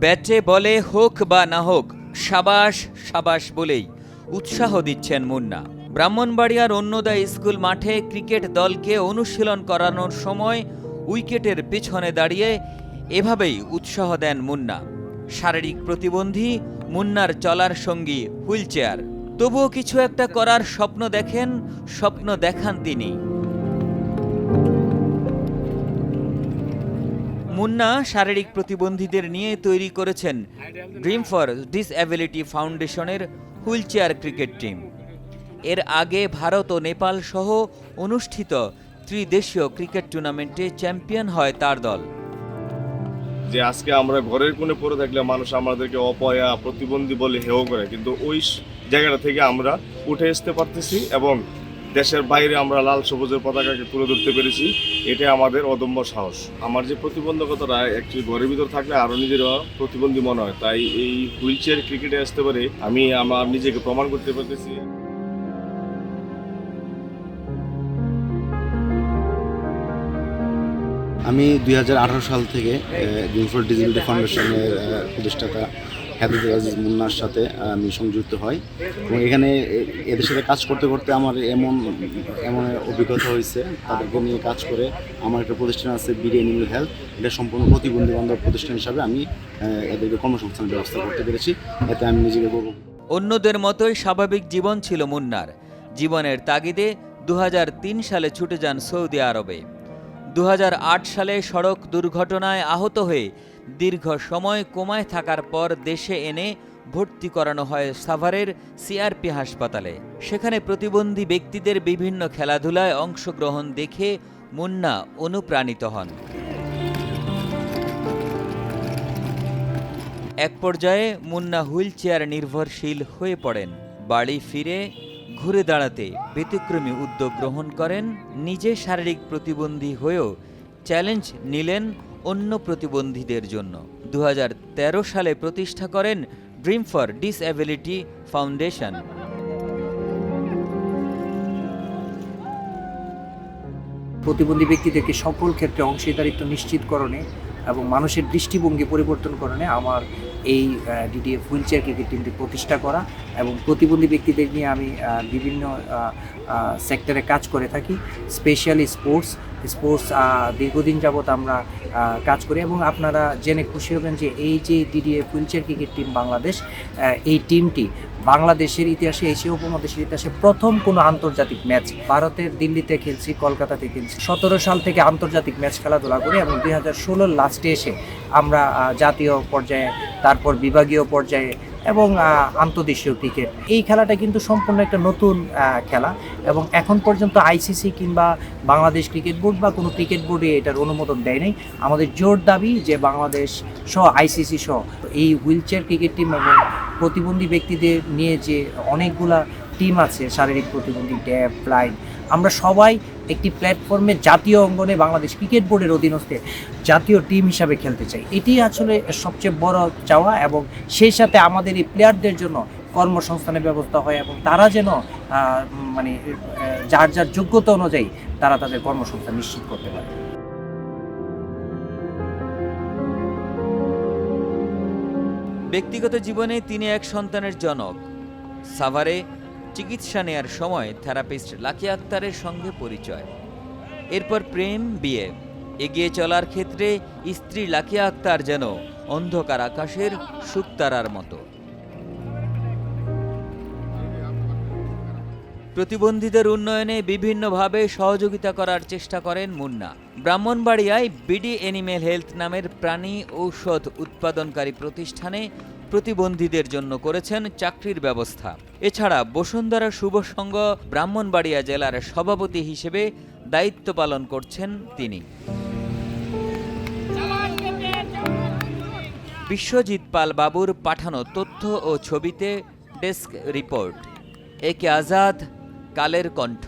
ব্যাটে বলে হোক বা না হোক, সাবাস সাবাস বলেই উৎসাহ দিচ্ছেন মুন্না। ব্রাহ্মণবাড়িয়ার অন্নদা স্কুল মাঠে ক্রিকেট দলকে অনুশীলন করানোর সময় উইকেটের পেছনে দাঁড়িয়ে এভাবেই উৎসাহ দেন মুন্না। শারীরিক প্রতিবন্ধী, মুন্নার চলার সঙ্গী হুইলচেয়ার তবুও কিছু একটা করার স্বপ্ন দেখেন, স্বপ্ন দেখান তিনি। মুন্না শারীরিক প্রতিবন্ধীদের নিয়ে তৈরি করেছেন ড্রিম ফর ডিসঅ্যাবিলিটি ফাউন্ডেশনের হুইলচেয়ার ক্রিকেট টিম। এর আগে ভারত ও নেপাল সহ অনুষ্ঠিত ত্রিদেশীয় ক্রিকেট টুর্নামেন্টে চ্যাম্পিয়ন হয় তার দল। যে আজকে আমরা ঘরের কোণে পড়ে থাকলে মানুষ আমাদেরকে অপয়া, প্রতিবন্ধী বলে হেয় করে, কিন্তু ওই জায়গাটা থেকে আমরা উঠে আসতে পারতেছি এবং দেশের বাইরে আমরা লাল সবুজের পতাকাকে তুলে ধরতে পেরেছি, এটাই আমাদের অদম্য সাহস। আমার যে প্রতিবন্ধকতাটা একটি ঘরের ভিতর থাকলে আরও নিজের প্রতিবন্ধী মনে হয়। তাই এই হুইল চেয়ার ক্রিকেটে আসতে পারে, আমি আমার নিজেকে প্রমাণ করতে পারতেছি। আমি দুই হাজার আঠারো সাল থেকে ডিজিটাল ফাউন্ডেশনের প্রতিষ্ঠাতা। হাবিবুল আজিজ মুন্নার সাথে আমি সংযুক্ত হই। এবং এখানে এদের সাথে কাজ করতে করতে আমার এমন এমন অভিজ্ঞতা হয়েছে। তাদেরকে নিয়ে কাজ করে আমার একটা প্রতিষ্ঠান আছে বিডি অ্যানিমেল হেলথ। এটা সম্পূর্ণ প্রতিবন্ধী বান্ধব প্রতিষ্ঠান হিসাবে আমি এদেরকে কর্মসংস্থানের ব্যবস্থা করতে পেরেছি। এতে আমি নিজেকে গর্ব অন্যদের মতোই স্বাভাবিক জীবন ছিল মুন্নার। জীবনের তাগিদে দু হাজার তিন সালে ছুটে যান সৌদি আরবে। দু হাজার আট সালে সড়ক দুর্ঘটনায় আহত হয়ে দীর্ঘ সময় কোমায় থাকার পর দেশে এনে ভর্তি করানো হয় সাভারের সিআরপি হাসপাতালে। সেখানে প্রতিবন্ধী ব্যক্তিদের বিভিন্ন খেলাধুলায় অংশগ্রহণ দেখে মুন্না অনুপ্রাণিত হন। এক পর্যায়ে মুন্না হুইল চেয়ার নির্ভরশীল হয়ে পড়েন। বাড়ি ফিরে ঘুরে দাঁড়াতে ব্যতিক্রমী উদ্যোগ গ্রহণ করেন, নিজে শারীরিক প্রতিবন্ধী হয়েও চ্যালেঞ্জ নিলেন অন্য প্রতিবন্ধীদের জন্য। দু হাজার তেরো সালে প্রতিষ্ঠা করেন ড্রিম ফর ডিসঅ্যাবিলিটি ফাউন্ডেশন প্রতিবন্ধী ব্যক্তিদেরকে সকল ক্ষেত্রে অংশীদারিত্ব নিশ্চিতকরণে এবং মানুষের দৃষ্টিভঙ্গি পরিবর্তনকরণে আমার এই ডিডিএফ হুইল চেয়ার ক্রিকেট টিমটি প্রতিষ্ঠা করা এবং প্রতিবন্ধী ব্যক্তিদের নিয়ে আমি বিভিন্ন সেক্টরে কাজ করে থাকি, স্পেশালি স্পোর্টস। স্পোর্টস দীর্ঘদিন যাবৎ আমরা কাজ করি এবং আপনারা জেনে খুশি হবেন যে এই যে DDF wheel chair cricket team Bangladesh এই টিমটি বাংলাদেশের ইতিহাসে, এশীয় উপমহাদেশের ইতিহাসে প্রথম কোনো আন্তর্জাতিক ম্যাচ। ভারতের দিল্লিতে খেলছি, কলকাতাতে খেলছি। সতেরো সাল থেকে আন্তর্জাতিক ম্যাচ খেলাধুলা করি এবং দুই হাজার ষোলোর লাস্টে এসে আমরা জাতীয় পর্যায়ে তারপর বিভাগীয় পর্যায়ে এবং আন্তদেশীয় ক্রিকেট এই খেলাটা কিন্তু সম্পূর্ণ একটা নতুন খেলা এবং এখন পর্যন্ত আইসিসি কিংবা বাংলাদেশ ক্রিকেট বোর্ড বা কোনো ক্রিকেট বোর্ডে এটার অনুমোদন দেয় নাই। আমাদের জোর দাবি যে বাংলাদেশ সহ আইসিসি সহ এই হুইল চেয়ার ক্রিকেট টিম এবং প্রতিবন্ধী ব্যক্তিদের নিয়ে যে অনেকগুলা টিম আছে, শারীরিক প্রতিবন্ধী ড্যাব ফ্লাইট আমরা সবাই একটি প্ল্যাটফর্মে জাতীয় অঙ্গনে বাংলাদেশ ক্রিকেট বোর্ডের অধীনস্থে জাতীয় টিম হিসাবে খেলতে চাই। এটি আসলে সবচেয়ে বড় চাওয়া এবং সেই সাথে আমাদের এই প্লেয়ারদের জন্য কর্মসংস্থানের ব্যবস্থা হয় এবং তারা যেন মানে যার যার যোগ্যতা অনুযায়ী তারা তাদের কর্মসংস্থান নিশ্চিত করতে পারে। ব্যক্তিগত জীবনে তিনি এক সন্তানের জনক। সাভারে চিকিৎসা নেয়ার সময় থেরাপিস্ট লাকি আক্তারের সঙ্গে পরিচয়। এরপর প্রেম, বিয়ে। এগিয়ে চলার ক্ষেত্রে স্ত্রী লাকিয়া আক্তার যেন অন্ধকার আকাশের শুকতারার মতো। প্রতিবন্ধীদের উন্নয়নে বিভিন্নভাবে সহযোগিতা করার চেষ্টা করেন মুন্না। ব্রাহ্মণবাড়িয়ায় বিডি এনিমেল হেলথ নামের প্রাণী ঔষধ উৎপাদনকারী প্রতিষ্ঠানে প্রতিবন্ধীদের জন্য করেছেন চাকরির ব্যবস্থা। এছাড়া বসুন্ধরা শুভ সংঘ ব্রাহ্মণবাড়িয়া জেলার সভাপতি হিসেবে দায়িত্ব পালন করছেন তিনি। বিশ্বজিৎ পাল বাবুর পাঠানো তথ্য ও ছবিতে ডেস্ক রিপোর্ট। একে আজাদ, কালের কণ্ঠ।